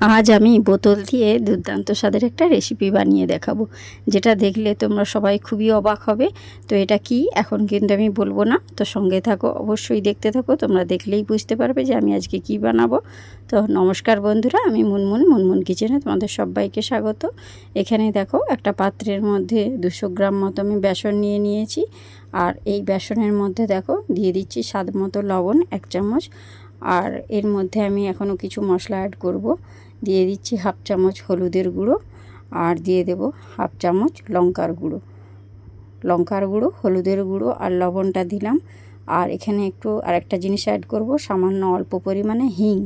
আজ আমি বোতল দিয়ে দুর্দান্ত স্বাদের একটা রেসিপি বানিয়ে দেখাবো, যেটা দেখলে তোমরা সবাই খুবই অবাক হবে। তো এটা কি? এখন কিন্তু আমি বলব না। তো সঙ্গে থাকো, অবশ্যই দেখতে থাকো। তোমরা দেখলেই বুঝতে পারবে যে আমি আজকে কি বানাবো। তো নমস্কার বন্ধুরা, আমি মুনমুন মুনমুন কিচেনে তোমাদের সবাইকে স্বাগত। এখানে দেখো, একটা পাত্রের মধ্যে দুশো গ্রাম মতো আমি বেসন নিয়ে নিয়েছি। আর এই বেসনের মধ্যে দেখো, দিয়ে দিচ্ছি স্বাদ মতো লবণ, এক চামচ। আর এর মধ্যে আমি এখনও কিছু মশলা অ্যাড করব। দিয়ে দিচ্ছি হাফ চামচ হলুদের গুঁড়ো আর দিয়ে দেব হাফ চামচ লঙ্কার গুঁড়ো। লঙ্কার গুঁড়ো, হলুদের গুঁড়ো আর লবণটা দিলাম। আর এখানে একটু আরেকটা জিনিস অ্যাড করব, সামান্য অল্প পরিমাণে হিং।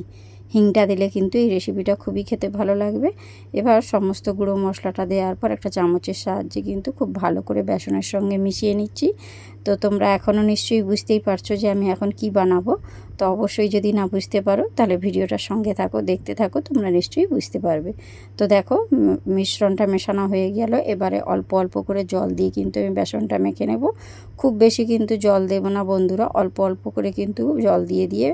হিংটা দিলে কিন্তু এই রেসিপিটা খুবই খেতে ভালো লাগবে। এবার সমস্ত গুঁড়ো মশলাটা দেওয়ার পর একটা চামচের সাহায্যে কিন্তু খুব ভালো করে বেসনের সঙ্গে মিশিয়ে নিচ্ছি। তো তোমরা এখনও নিশ্চয়ই বুঝতেই পারছ যে আমি এখন কি বানাবো। তো অবশ্যই যদি না বুঝতে পারো, তাহলে ভিডিওটার সঙ্গে থাকো, দেখতে থাকো, তোমরা নিশ্চয়ই বুঝতে পারবে। তো দেখো মিশ্রণটা মেশানো হয়ে গেল। এবারে অল্প অল্প করে জল দিয়ে কিন্তু আমি বেসনটা মেখে নেব। খুব বেশি কিন্তু জল দেবো না বন্ধুরা, অল্প অল্প করে কিন্তু জল দিয়ে দিয়ে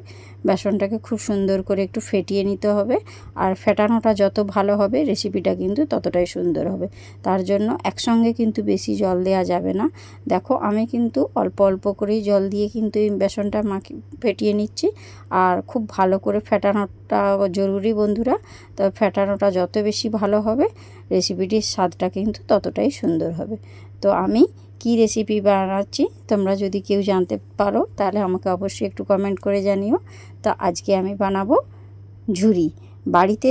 বেসনটাকে খুব সুন্দর করে একটু ফেটিয়ে নিতে হবে। আর ফেটানোটা যত ভালো হবে রেসিপিটা কিন্তু ততটাই সুন্দর হবে। তার জন্য একসঙ্গে কিন্তু বেশি জল দেওয়া যাবে না। দেখো, আমি কিন্তু অল্প অল্প করেই জল দিয়ে কিন্তু এই বেসনটা মাখি, ফেটিয়ে নিচ্ছি। আর খুব ভালো করে ফেটানোটা জরুরি বন্ধুরা। তো ফেটানোটা যত বেশি ভালো হবে রেসিপিটির স্বাদটা কিন্তু ততটাই সুন্দর হবে। তো আমি কি রেসিপি বানাচ্ছি, তোমরা যদি কেউ জানতে পারো, তাহলে আমাকে অবশ্যই একটু কমেন্ট করে জানিও। তো আজকে আমি বানাবো ঝুরি। বাড়িতে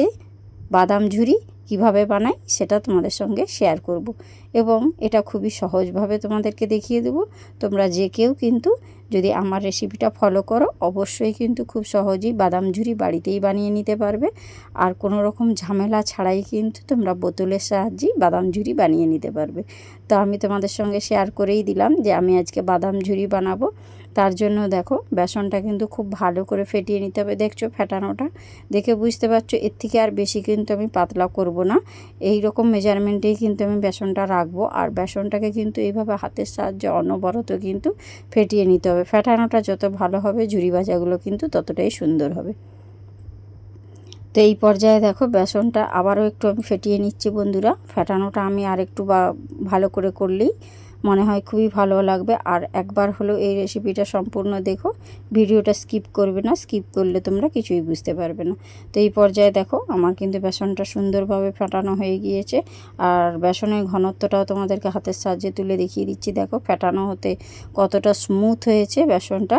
বাদাম ঝুরি কীভাবে বানাই, সেটা তোমাদের সঙ্গে শেয়ার করব। এবং এটা খুবই সহজভাবে তোমাদেরকে দেখিয়ে দেবো। তোমরা যে কেউ কিন্তু যদি আমার রেসিপিটা ফলো করো, অবশ্যই কিন্তু খুব সহজেই বাদাম ঝুরি বাড়িতেই বানিয়ে নিতে পারবে। আর কোনো রকম ঝামেলা ছাড়াই কিন্তু তোমরা বোতলের সাহায্যেই বাদাম ঝুরি বানিয়ে নিতে পারবে। তো আমি তোমাদের সঙ্গে শেয়ার করেই দিলাম যে আমি আজকে বাদাম ঝুরি বানাবো। তার জন্য দেখো, বেসনটা কিন্তু খুব ভালো করে ফেটিয়ে নিতে হবে। দেখছ ফেটানোটা? দেখে বুঝতে পারছ? এর থেকে আর বেশি কিন্তু আমি পাতলা করব না। এই রকম মেজারমেন্টেই কিন্তু আমি বেসনটা রাখব আর বেসনটাকে কিন্তু এইভাবে হাতের সাহায্যে অনবরত কিন্তু ফেটিয়ে নিতে হবে। ফেটানোটা যত ভালো হবে, ঝুরি ভাজাগুলো কিন্তু ততটাই সুন্দর হবে। তো এই পর্যায়ে দেখো বেসনটা আবারও একটু আমি ফেটিয়ে নিচ্ছি বন্ধুরা। ফেটানোটা আমি আর একটু বা, ভালো করে করলেই মনে হয় খুবই ভালো লাগবে। আর একবার হলো এই রেসিপিটা সম্পূর্ণ দেখো। ভিডিওটা স্কিপ করবে না স্কিপ করলে তোমরা কিছুই বুঝতে পারবে না। তো এই পর্যায়ে দেখো, আমার কিন্তু বেসনটা সুন্দরভাবে ফেটানো হয়ে গিয়েছে। আর বেসনের ঘনত্বটাও তোমাদেরকে হাতের সাহায্যে তুলে দেখিয়ে দিচ্ছি। দেখো, ফেটানো হতে কতটা স্মুথ হয়েছে বেসনটা।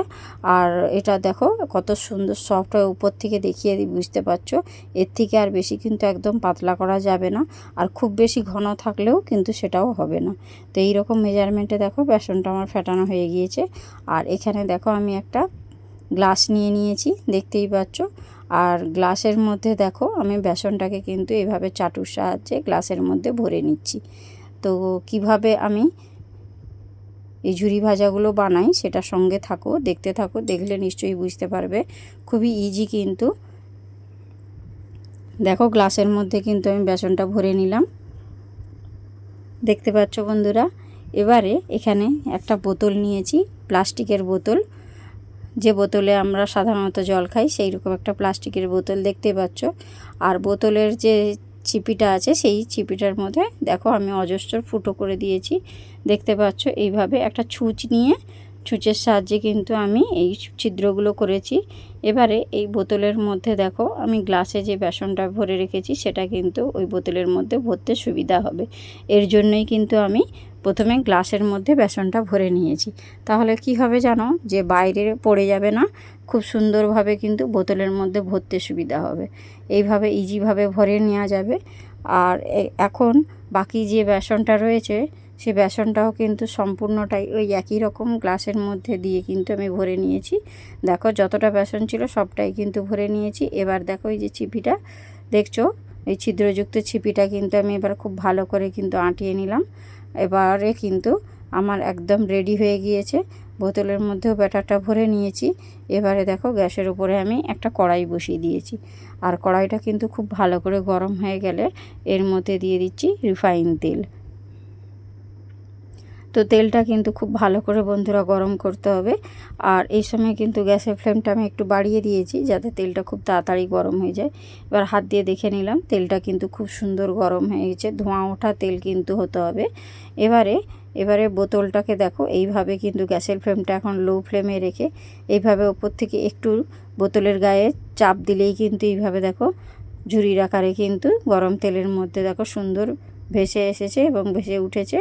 আর এটা দেখো, কত সুন্দর সফট হয়ে। উপর থেকে দেখিয়ে দিই বুঝতে পারছ? এর থেকে আর বেশি কিন্তু একদম পাতলা করা যাবে না। আর খুব বেশি ঘন থাকলেও কিন্তু সেটাও হবে না। তো এইরকম মেজারমেন্টে দেখো বেসনটা আমার ফেটানো হয়ে গিয়েছে। আর এখানে দেখো আমি একটা গ্লাস নিয়ে নিয়েছি, দেখতেই পাচ্ছ। আর গ্লাসের মধ্যে দেখো আমি বেসনটাকে কিন্তু এভাবে চাটুর সাহায্যে গ্লাসের মধ্যে ভরে নিচ্ছি। তো কীভাবে আমি এই ঝুরি ভাজাগুলো বানাই সেটা সঙ্গে থাকো, দেখতে থাকো, দেখলে নিশ্চয়ই বুঝতে পারবে। খুবই ইজি কিন্তু। দেখো গ্লাসের মধ্যে কিন্তু আমি বেসনটা ভরে নিলাম। দেখতে পাচ্ছ বন্ধুরা? এবারে এখানে একটা বোতল নিয়েছি, প্লাস্টিকের বোতল। যে বোতলে আমরা সাধারণত জল খাই সেই রকম একটা প্লাস্টিকের বোতল দেখতে পাচ্ছ। আর বোতলের যে চিপিটা আছে, সেই চিপিটার মধ্যে দেখো আমি অজস্র ফুটো করে দিয়েছি। দেখতে পাচ্ছ এইভাবে একটা ছুঁচ নিয়ে ছুঁচের সাহায্যে কিন্তু আমি এই ছিদ্রগুলো করেছি। এবারে এই বোতলের মধ্যে দেখো, আমি গ্লাসে যে বেসনটা ভরে রেখেছি, সেটা কিন্তু ওই বোতলের মধ্যে ভরতে সুবিধা হবে। এর জন্যই কিন্তু আমি প্রথমে গ্লাসের মধ্যে বেসনটা ভরে নিয়েছি। তাহলে কি হবে জানো, যে বাইরে পড়ে যাবে না, খুব সুন্দরভাবে কিন্তু বোতলের মধ্যে ভরতে সুবিধা হবে। এইভাবে ইজিভাবে ভরে নেওয়া যাবে। আর এখন বাকি যে বেসনটা রয়েছে সে বেসনটাও কিন্তু সম্পূর্ণটাই ওই একই রকম গ্লাসের মধ্যে দিয়ে কিন্তু আমি ভরে নিয়েছি। দেখো যতটা বেসন ছিল সবটাই কিন্তু ভরে নিয়েছি। এবার দেখো এই যে চিপিটা দেখছ? এই ছিদ্রযুক্ত ছিপিটা কিন্তু আমি এবার খুব ভালো করে কিন্তু আঁটিয়ে নিলাম। এবারে কিন্তু আমার একদম রেডি হয়ে গিয়েছে। বোতলের মধ্যেও ব্যাটারটা ভরে নিয়েছি। এবারে দেখো গ্যাসের উপরে আমি একটা কড়াই বসিয়ে দিয়েছি। আর কড়াইটা কিন্তু খুব ভালো করে গরম হয়ে গেলে এর মধ্যে দিয়ে দিচ্ছি রিফাইন তেল। তো তেলটা কিন্তু খুব ভালো করে বন্ধুরা গরম করতে হবে। আর এই সময় কিন্তু গ্যাসের ফ্লেমটা আমি একটু বাড়িয়ে দিয়েছি যাতে তেলটা খুব তাড়াতাড়ি গরম হয়ে যায়। এবার হাত দিয়ে দেখে নিলাম তেলটা কিন্তু খুব সুন্দর গরম হয়ে গেছে। ধোঁয়া ওঠা তেল কিন্তু হতে হবে। এবারে এবারে বোতলটাকে দেখো, এইভাবে কিন্তু গ্যাসের ফ্লেমটা এখন লো ফ্লেমে রেখে এইভাবে ওপর থেকে একটু বোতলের গায়ে চাপ দিলেই কিন্তু এইভাবে দেখো ঝুড়ির আকারে কিন্তু গরম তেলের মধ্যে দেখো সুন্দর ভেসে এসেছে এবং ভেসে উঠেছে।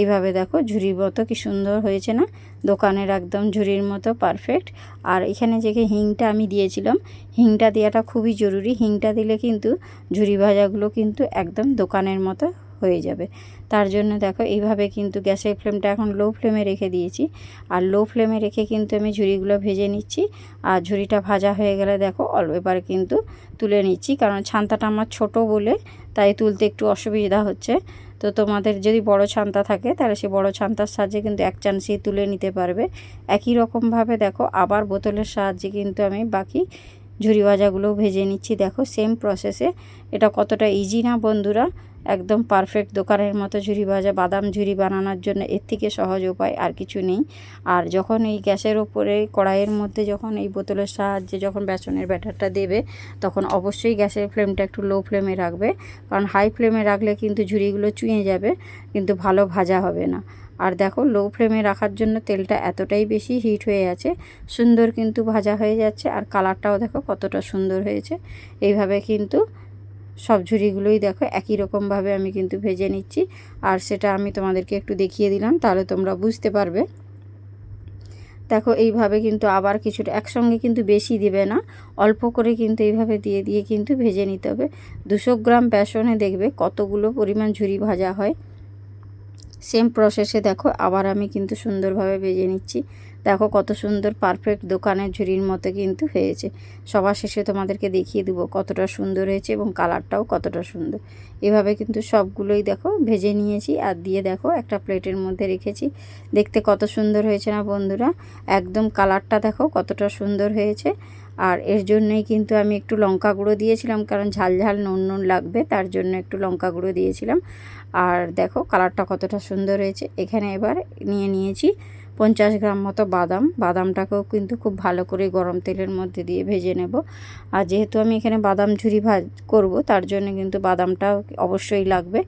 এইভাবে দেখো ঝুড়ির মতো কি সুন্দর হয়েছে না? দোকানের একদম ঝুড়ির মতো পারফেক্ট আর এখানে যে হিংটা আমি দিয়েছিলাম, হিংটা দেওয়াটা খুবই জরুরি। হিংটা দিলে কিন্তু ঝুড়ি ভাজাগুলো কিন্তু একদম দোকানের মতো হয়ে যাবে। তার জন্য দেখো এইভাবে কিন্তু গ্যাসের ফ্লেমটা এখন লো ফ্লেমে রেখে দিয়েছি। আর লো ফ্লেমে রেখে কিন্তু আমি ঝুড়িগুলো ভেজে নিচ্ছি। আর ঝুড়িটা ভাজা হয়ে গেলে দেখো অল্প এবার কিন্তু তুলে নিচ্ছি। কারণ ছান্তাটা আমার ছোট বলে তাই তুলতে একটু অসুবিধা হচ্ছে। তো তোমাদের যদি বড় ছান্তা থাকে তাহলে সেই বড় ছান্তার সাহায্যে কিন্তু এক চান্সেই তুলে নিতে পারবে। একই রকমভাবে দেখো আবার বোতলের সাহায্যে কিন্তু আমি বাকি ঝুড়ি ভাজাগুলো ভেজে নিচ্ছি। দেখো সেম প্রসেসে এটা কতটা ইজি না বন্ধুরা? একদম পারফেক্ট দোকানের মতো ঝুড়ি ভাজা, বাদাম ঝুড়ি বানানোর জন্য এর থেকে সহজ উপায় আর কিছু নেই। আর যখন এই গ্যাসের ওপরে কড়াইয়ের মধ্যে যখন এই বোতলের সাহায্যে যখন বেসনের ব্যাটারটা দেবে, তখন অবশ্যই গ্যাসের ফ্লেমটা একটু লো ফ্লেমে রাখবে। কারণ হাই ফ্লেমে রাখলে কিন্তু ঝুড়িগুলো চুঁয়ে যাবে, কিন্তু ভালো ভাজা হবে না। আর দেখো লো ফ্লেমে রাখার জন্য তেলটা এতটাই বেশি হিট হয়ে আছে, সুন্দর কিন্তু ভাজা হয়ে যাচ্ছে, আর কালারটাও দেখো কতটা সুন্দর হয়েছে। এইভাবে কিন্তু সব ঝুড়িগুলোই দেখো, একই রকমভাবে আমি কিন্তু ভেজে নিচ্ছি। আর সেটা আমি তোমাদেরকে একটু দেখিয়ে দিলাম, তাহলে তোমরা বুঝতে পারবে। দেখো, এইভাবে কিন্তু আবার কিছুটা একসঙ্গে কিন্তু বেশি দিবে না, অল্প করে কিন্তু এইভাবে দিয়ে দিয়ে কিন্তু ভেজে নিতে হবে। দুশো গ্রাম বেসনে দেখবে কতগুলো পরিমাণ ঝুড়ি ভাজা হয়। সেম প্রসেসে দেখো, আবার আমি কিন্তু সুন্দরভাবে ভেজে নিচ্ছি। দেখো কত সুন্দর পারফেক্ট দোকানের ঝুড়ির মতো কিন্তু হয়েছে। সবার শেষে তোমাদেরকে দেখিয়ে দেবো কতটা সুন্দর হয়েছে এবং কালারটাও কতটা সুন্দর। এভাবে কিন্তু সবগুলোই দেখো ভেজে নিয়েছি আর দিয়ে দেখো একটা প্লেটের মধ্যে রেখেছি। দেখতে কত সুন্দর হয়েছে না বন্ধুরা? একদম কালারটা দেখো কতটা সুন্দর হয়েছে। আর এর জন্যই কিন্তু আমি একটু লঙ্কা গুঁড়ো দিয়েছিলাম কারণ ঝাল ঝাল নুন নুন লাগবে, তার জন্য একটু লঙ্কা গুঁড়ো দিয়েছিলাম। আর দেখো কালারটা কতটা সুন্দর হয়েছে। এখানে এবার নিয়ে নিয়েছি পঞ্চাশ গ্রাম মতো বাদাম। বাদামটাকেও কিন্তু খুব ভালো করে গরম তেলের মধ্যে দিয়ে ভেজে নেব। আর যেহেতু আমি এখানে বাদাম ঝুরি ভাজ করব, তার জন্য কিন্তু বাদামটা অবশ্যই লাগবে।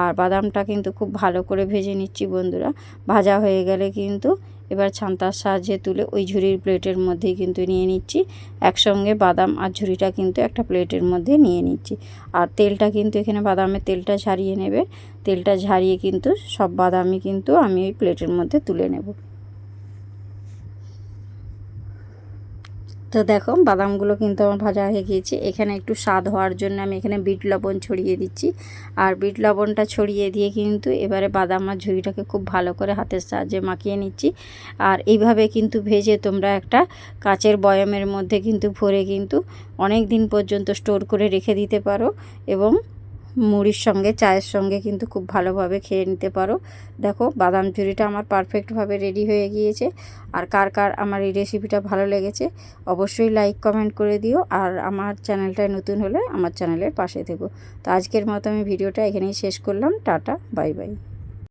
আর বাদামটা কিন্তু খুব ভালো করে ভেজে নিচ্ছি বন্ধুরা। ভাজা হয়ে গেলে কিন্তু এবার ছান্তার সাহায্যে তুলে ওই ঝুড়ির প্লেটের মধ্যেই কিন্তু নিয়ে নিচ্ছি। একসঙ্গে বাদাম আর ঝুড়িটা কিন্তু একটা প্লেটের মধ্যে নিয়ে নিচ্ছি। আর তেলটা কিন্তু এখানে বাদামের তেলটা ঝারিয়ে নেবে। তেলটা ঝারিয়ে কিন্তু সব বাদামই কিন্তু আমি ওই প্লেটের মধ্যে তুলে নেব। তো দেখো, বাদামগুলো কিন্তু আমার ভাজা হয়ে গিয়েছে। এখানে একটু স্বাদ হওয়ার জন্য আমি এখানে বিট লবণ ছড়িয়ে দিচ্ছি। আর বিট লবণটা ছড়িয়ে দিয়ে কিন্তু এবারে বাদাম আর ঝুড়িটাকে খুব ভালো করে হাতের সাহায্যে মাখিয়ে নিচ্ছি। আর এইভাবে কিন্তু ভেজে তোমরা একটা কাচের বয়ামের মধ্যে কিন্তু ভরে কিন্তু অনেক দিন পর্যন্ত স্টোর করে রেখে দিতে পারো এবং মুড়ির সঙ্গে, চায়ের সঙ্গে কিন্তু খুব ভালোভাবে খেয়ে নিতে পারো। দেখো, বাদাম চুরিটা আমার পারফেক্টভাবে রেডি হয়ে গিয়েছে। আর কার কার আমার এই রেসিপিটা ভালো লেগেছে, অবশ্যই লাইক কমেন্ট করে দিও। আর আমার চ্যানেলটায় নতুন হলে আমার চ্যানেলের পাশে থেকো। তো আজকের মতো আমি ভিডিওটা এখানেই শেষ করলাম। Tata bye bye